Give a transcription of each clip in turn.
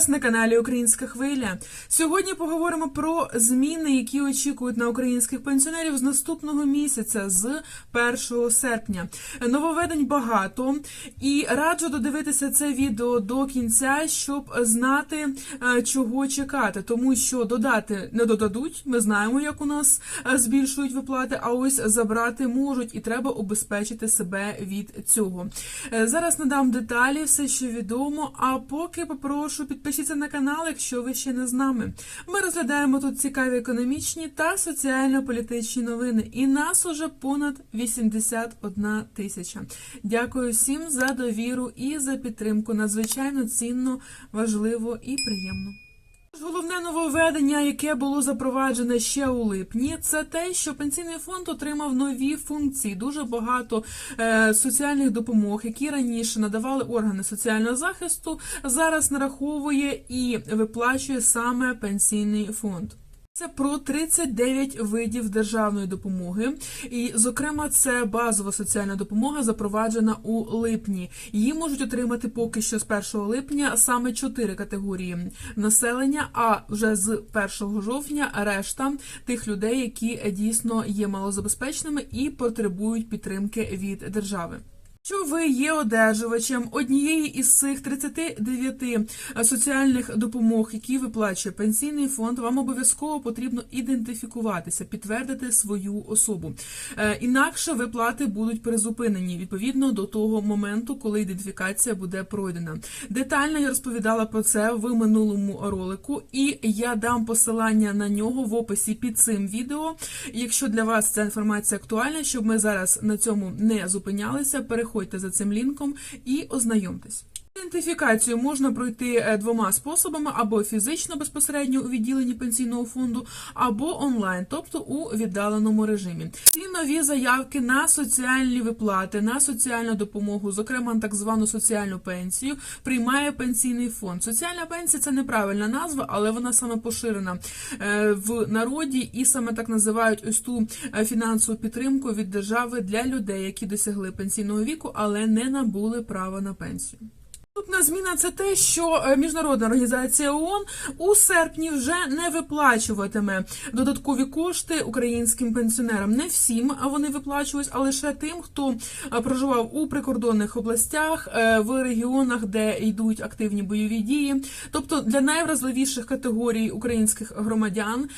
вас на каналі Українська Хвиля. Сьогодні поговоримо про зміни, які очікують на українських пенсіонерів з наступного місяця, з 1 серпня. Нововведень багато, і раджу додивитися це відео до кінця, щоб знати, е, чого чекати, тому що додати не додадуть. Ми знаємо, як у нас е, збільшують виплати, а ось забрати можуть, і треба обезпечити себе від цього. Е, Зараз надам деталі, все, що відомо. А поки попрошу підпишіться на канал, якщо ви ще не з нами. Ми розглядаємо тут цікаві економічні та соціально-політичні новини. І нас уже понад 81 тисяча. Дякую всім за довіру і за підтримку. Надзвичайно цінно, важливо і приємно. Головне нововведення, яке було запроваджене ще у липні, це те, що пенсійний фонд отримав нові функції. Дуже багато е, соціальних допомог, які раніше надавали органи соціального захисту, зараз нараховує і виплачує саме пенсійний фонд. Це про 39 видів державної допомоги, і, зокрема, це базова соціальна допомога, запроваджена у липні. Її можуть отримати поки що з 1 липня саме 4 категорії населення. А вже з 1 жовтня решта тих людей, які дійсно є малозабезпеченими і потребують підтримки від держави. Якщо ви є одержувачем однієї із цих 39 соціальних допомог, які виплачує пенсійний фонд, вам обов'язково потрібно ідентифікуватися, підтвердити свою особу. Е, Інакше виплати будуть призупинені відповідно до того моменту, коли ідентифікація буде пройдена. Детально я розповідала про це в минулому ролику, і я дам посилання на нього в описі під цим відео. Якщо для вас ця інформація актуальна, щоб ми зараз на цьому не зупинялися, переходьте за цим лінком і ознайомтесь. Ідентифікацію можна пройти е, двома способами: або фізично безпосередньо у відділенні пенсійного фонду, або онлайн, тобто у віддаленому режимі. Ці нові заявки на соціальні виплати, на соціальну допомогу, зокрема так звану соціальну пенсію, приймає пенсійний фонд. Соціальна пенсія це неправильна назва, але вона саме поширена е, в народі і саме так називають ось ту е, фінансову підтримку від держави для людей, які досягли пенсійного віку, але не набули права на пенсію. Наступна зміна це те, що е, міжнародна організація ООН у серпні вже не виплачуватиме додаткові кошти українським пенсіонерам. Не всім вони виплачують, а лише тим, хто е, проживав у прикордонних областях е, в регіонах, де йдуть активні бойові дії. Тобто для найвразливіших категорій українських громадян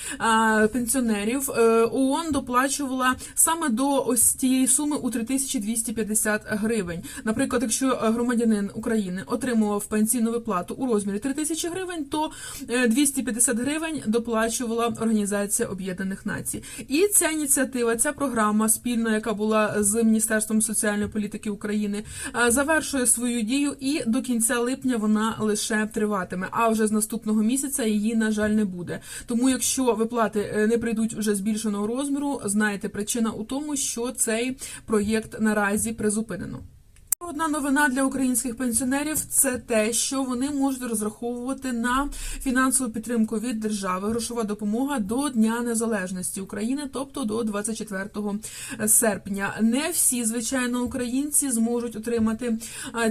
пенсіонерів ООН доплачувала саме до ось цієї суми у 3250 гривень. Наприклад, якщо громадянин України отримував пенсійну виплату у розмірі 3 тисячі гривень, то е, 250 гривень доплачувала Організація Об'єднаних Націй. І ця ініціатива, ця програма спільна, яка була з Міністерством соціальної політики України, е, завершує свою дію, і до кінця липня вона лише триватиме. А вже з наступного місяця її, на жаль, не буде. Тому, якщо виплати е, не прийдуть вже збільшеного розміру, знаєте, причина у тому, що цей проєкт наразі призупинено. Одна новина для українських пенсіонерів це те, що вони можуть розраховувати на фінансову підтримку від держави, грошова допомога до Дня Незалежності України, тобто до 24 серпня. Не всі, звичайно, українці зможуть отримати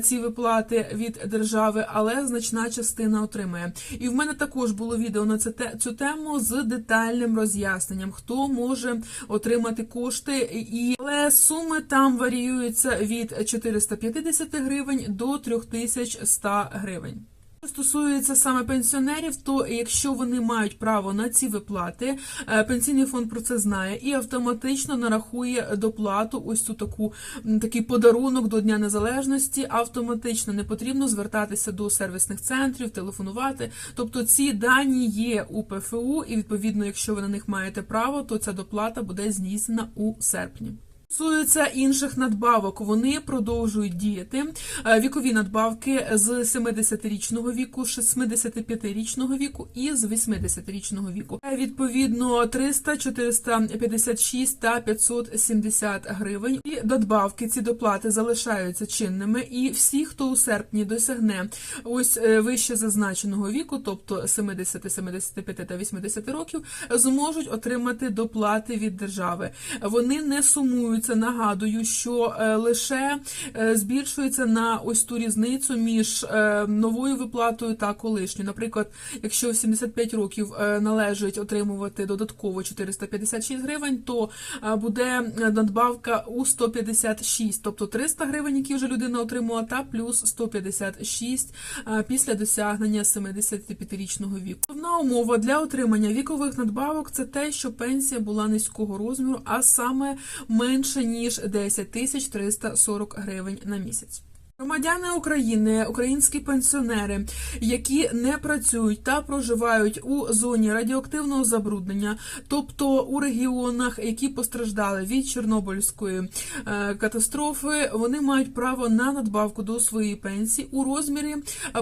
ці виплати від держави, але значна частина отримає. І в мене також було відео на цю тему з детальним роз'ясненням, хто може отримати кошти, і але суми там варіюються від 450 гривень до 3100 гривень. Що стосується саме пенсіонерів, то якщо вони мають право на ці виплати, е, пенсійний фонд про це знає і автоматично нарахує доплату. Ось цю таку такий подарунок до Дня Незалежності. Автоматично не потрібно звертатися до сервісних центрів, телефонувати. Тобто ці дані є у ПФУ, і відповідно, якщо ви на них маєте право, то ця доплата буде здійснена у серпні. Стосується інших надбавок, вони продовжують діяти. Е, Вікові надбавки з 70-річного віку, 65-річного віку і з 80-річного віку. Е, Відповідно 300, 456 та 570 гривень. І надбавки ці доплати залишаються чинними. І всі, хто у серпні досягне ось е, вище зазначеного віку, тобто 70, 75 та 80 років, зможуть отримати доплати від держави. Вони не сумують стосується, нагадую, що е, лише е, збільшується на ось ту різницю між е, новою виплатою та колишньою. Наприклад, якщо в 75 років належить отримувати додатково 456 гривень, то буде надбавка у 156, тобто 300 гривень, які вже людина отримала, та плюс 156 е, після досягнення 75-річного віку. Головна умова для отримання вікових надбавок це те, що пенсія була низького розміру, а саме менше ніж 10 тисяч 340 гривень на місяць. Громадяни України, українські пенсіонери, які не працюють та проживають у зоні радіоактивного забруднення, тобто у регіонах, які постраждали від Чорнобильської е, катастрофи, вони мають право на надбавку до своєї пенсії у розмірі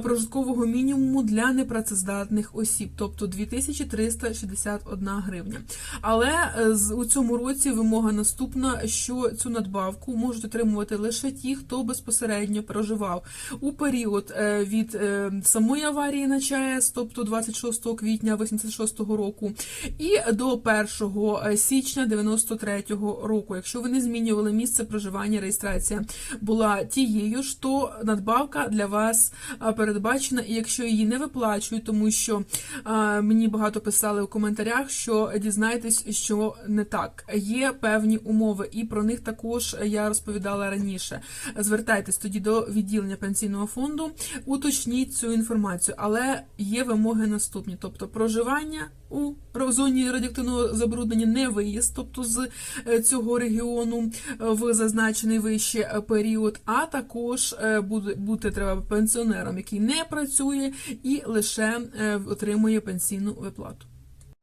прожиткового мінімуму для непрацездатних осіб, тобто 2361 гривня. Але е, з- у цьому році вимога наступна, що цю надбавку можуть отримувати лише ті, хто безпосередньо проживав у період е, від е, самої аварії на ЧАЕС, тобто 26 квітня 86 року, і до 1 січня 93 року. Якщо ви не змінювали місце проживання, реєстрація була тією ж, то надбавка для вас передбачена, і якщо її не виплачують, тому що мені багато писали у коментарях, що дізнаєтесь, що не так. Є певні умови, і про них також я розповідала раніше. Звертайтесь тоді до відділення пенсійного фонду, уточніть цю інформацію, але є вимоги наступні: тобто проживання у зоні радіоактивного забруднення, не виїзд, тобто з е, цього регіону е, в зазначений вище е, період, а також буде бути треба пенсіонером, який не працює і лише отримує пенсійну виплату.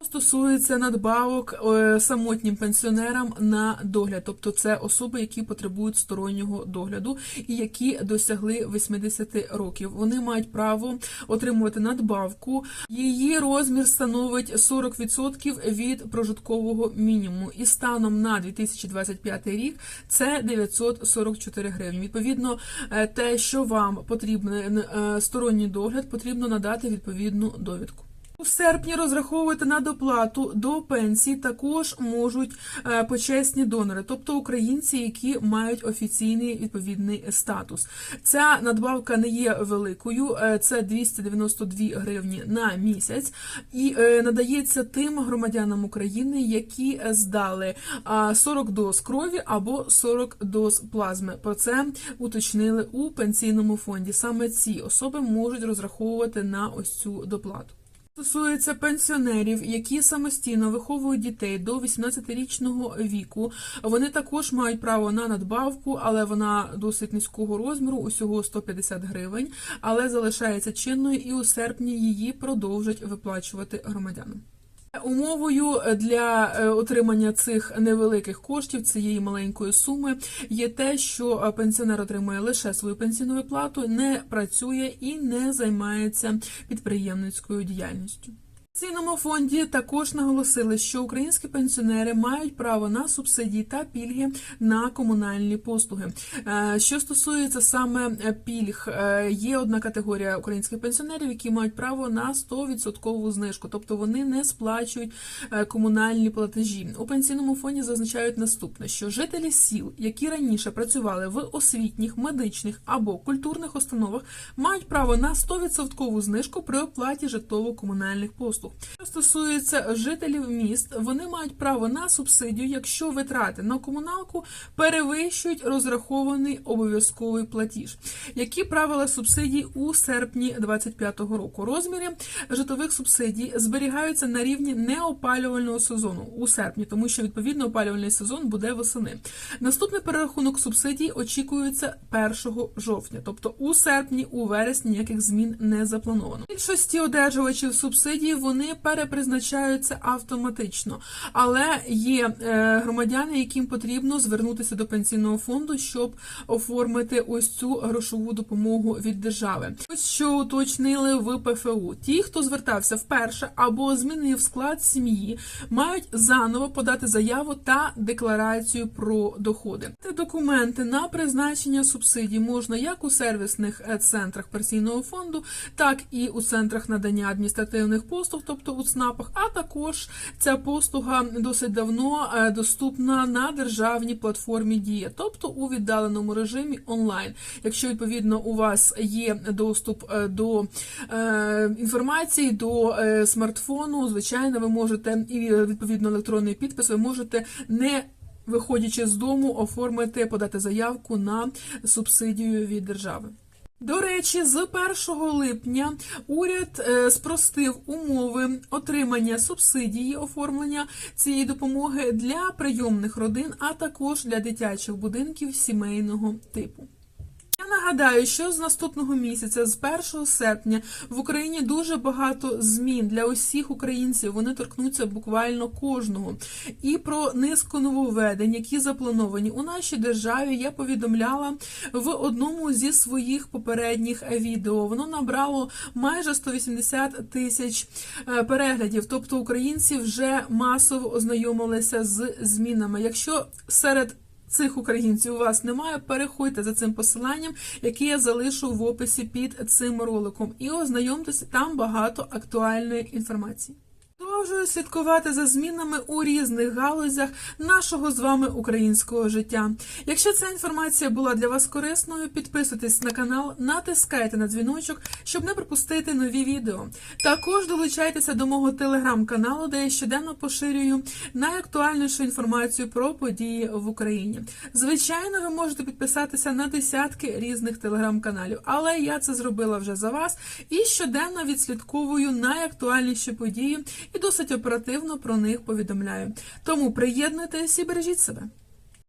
Стосується надбавок е, самотнім пенсіонерам на догляд, тобто це особи, які потребують стороннього догляду і які досягли 80 років. Вони мають право отримувати надбавку. Її розмір становить 40% від прожиткового мінімуму. І станом на 2025 рік це 944 гривні. Відповідно, е, те, що вам потрібен сторонній догляд, потрібно надати відповідну довідку. У серпні розраховувати на доплату до пенсії також можуть е, почесні донори, тобто українці, які мають офіційний відповідний статус. Ця надбавка не є великою, е, це 292 гривні на місяць, і е, надається тим громадянам України, які здали а, 40 доз крові або 40 доз плазми. Про це уточнили у пенсійному фонді. Саме ці особи можуть розраховувати на ось цю доплату. Стосується пенсіонерів, які самостійно виховують дітей до 18-річного віку. Вони також мають право на надбавку, але вона досить низького розміру, усього 150 гривень, але залишається чинною і у серпні її продовжать виплачувати громадянам. Умовою для е, отримання цих невеликих коштів цієї маленької суми є те, що е, пенсіонер отримує лише свою пенсійну виплату, не працює і не займається підприємницькою діяльністю. Пенсійному фонді також наголосили, що українські пенсіонери мають право на субсидії та пільги на комунальні послуги. Е, Що стосується саме е, пільг, е, є одна категорія українських пенсіонерів, які мають право на 100% знижку, тобто вони не сплачують комунальні платежі. У пенсійному фонді зазначають наступне: що жителі сіл, які раніше працювали в освітніх, медичних або культурних установах, мають право на 100% знижку при оплаті житлово-комунальних послуг. Що стосується жителів міст, вони мають право на субсидію, якщо витрати на комуналку перевищують розрахований обов'язковий платіж. Які правила субсидій у серпні 2025 року? Розміри житлових субсидій зберігаються на рівні неопалювального сезону у серпні, тому що відповідно опалювальний сезон буде восени. Наступний перерахунок субсидій очікується 1 жовтня, тобто у серпні, у вересні ніяких змін не заплановано. Більшості одержувачів субсидій вони перепризначаються автоматично, але є е, громадяни, яким потрібно звернутися до пенсійного фонду, щоб оформити ось цю грошову допомогу від держави. Ось що уточнили в ПФУ. Ті, хто звертався вперше або змінив склад сім'ї, мають заново подати заяву та декларацію про доходи. Ці документи на призначення субсидій можна як у сервісних е, центрах пенсійного фонду, так і у центрах надання адміністративних послуг тобто у ЦНАПах, а також ця послуга досить давно е, доступна на державній платформі Дія, тобто у віддаленому режимі онлайн. Якщо відповідно у вас є доступ е, до е, інформації, до смартфону, звичайно, ви можете і відповідно електронний підпис, ви можете не виходячи з дому, оформити, подати заявку на субсидію від держави. До речі, з 1 липня уряд е, спростив умови отримання субсидії оформлення цієї допомоги для прийомних родин, а також для дитячих будинків сімейного типу. Нагадаю, що з наступного місяця, з 1 серпня, в Україні дуже багато змін для усіх українців. Вони торкнуться буквально кожного. І про низку нововведень, які заплановані у нашій державі, я повідомляла в одному зі своїх попередніх відео. Воно набрало майже 180 тисяч е, переглядів. Тобто українці вже масово ознайомилися з змінами. Якщо серед цих українців у вас немає, переходьте за цим посиланням, яке я залишу в описі під цим роликом, і ознайомтеся там багато актуальної інформації. Продовжую слідкувати за змінами у різних галузях нашого з вами українського життя. Якщо ця інформація була для вас корисною, підписуйтесь на канал, натискайте на дзвіночок, щоб не пропустити нові відео. Також долучайтеся до мого телеграм-каналу, де я щоденно поширюю найактуальнішу інформацію про події в Україні. Звичайно, ви можете підписатися на десятки різних телеграм-каналів, але я це зробила вже за вас і щоденно відслідковую найактуальніші події і досить оперативно про них повідомляю. Тому приєднуйтесь і бережіть себе.